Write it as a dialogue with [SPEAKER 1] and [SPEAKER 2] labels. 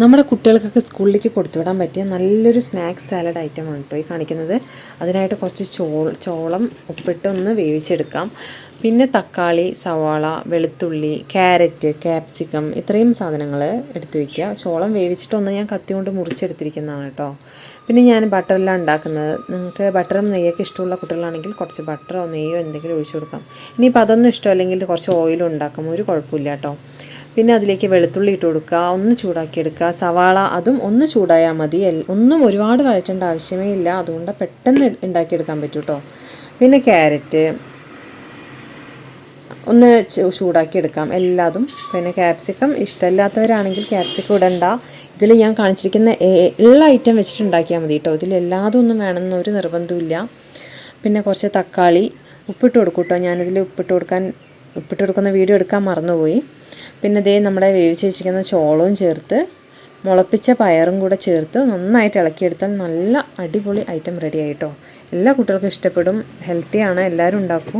[SPEAKER 1] നമ്മുടെ കുട്ടികൾക്കൊക്കെ സ്കൂളിലേക്ക് കൊടുത്തുവിടാൻ പറ്റിയ നല്ലൊരു സ്നാക്സ് സാലഡ് ഐറ്റം ആണ് കേട്ടോ ഈ കാണിക്കുന്നത്. അതിനായിട്ട് കുറച്ച് ചോ ചോളം ഉപ്പിട്ടൊന്ന് വേവിച്ചെടുക്കാം. പിന്നെ തക്കാളി സവാള വെളുത്തുള്ളി ക്യാരറ്റ് ക്യാപ്സിക്കം ഇത്രയും സാധനങ്ങൾ എടുത്തു വയ്ക്കുക ചോളം വേവിച്ചിട്ടൊന്ന് ഞാൻ കത്തി കൊണ്ട് മുറിച്ചെടുത്തിരിക്കുന്നതാണ് കേട്ടോ. പിന്നെ ഞാൻ ബട്ടറെല്ലാം ഉണ്ടാക്കുന്നത്. നിങ്ങൾക്ക് ബട്ടറും നെയ്യൊക്കെ ഇഷ്ടമുള്ള കുട്ടികളാണെങ്കിൽ കുറച്ച് ബട്ടറോ നെയ്യോ എന്തെങ്കിലും ഒഴിച്ചു കൊടുക്കാം. ഇനിയിപ്പോൾ അതൊന്നും ഇഷ്ടമല്ലെങ്കിൽ കുറച്ച് ഓയിലും ഉണ്ടാക്കാം. ഒരു കുഴപ്പമില്ല കേട്ടോ. പിന്നെ അതിലേക്ക് വെളുത്തുള്ളി ഇട്ട് കൊടുക്കുക ഒന്ന് ചൂടാക്കി എടുക്കുക. സവാള അതും ഒന്ന് ചൂടായാൽ മതി. ഒന്നും ഒരുപാട് വഴറ്റേണ്ട ആവശ്യമേ ഇല്ല. അതുകൊണ്ട് പെട്ടെന്ന് ഉണ്ടാക്കിയെടുക്കാൻ പറ്റും കേട്ടോ പിന്നെ ക്യാരറ്റ് ഒന്ന് ചൂടാക്കിയെടുക്കാം എല്ലാതും പിന്നെ ക്യാപ്സിക്കം ഇഷ്ടമില്ലാത്തവരാണെങ്കിൽ ക്യാപ്സിക്കം ഇടണ്ട. ഇതിൽ ഞാൻ കാണിച്ചിരിക്കുന്ന എല്ലാ ഐറ്റം വെച്ചിട്ട് ഉണ്ടാക്കിയാൽ മതി കേട്ടോ ഇതിൽ എല്ലാതും ഒന്നും വേണമെന്ന് ഒരു നിർബന്ധമില്ല പിന്നെ കുറച്ച് തക്കാളി. ഉപ്പിട്ട് കൊടുക്കും കേട്ടോ ഞാനിതിൽ ഉപ്പിട്ട് കൊടുക്കാൻ ഉപ്പിട്ട് കൊടുക്കുന്ന വീഡിയോ എടുക്കാൻ മറന്നുപോയി. പിന്നെ ദേ നമ്മുടെ വേവിച്ച് വെച്ചിരിക്കുന്ന ചോളവും ചേർത്ത് മുളപ്പിച്ച പയറും കൂടെ ചേർത്ത് നന്നായിട്ട് ഇളക്കിയെടുത്താൽ നല്ല അടിപൊളി ഐറ്റം റെഡി ആയിട്ടോ എല്ലാ കുട്ടികൾക്കും ഇഷ്ടപ്പെടും. ഹെൽത്തിയാണ് എല്ലാവരും ഉണ്ടാക്കും.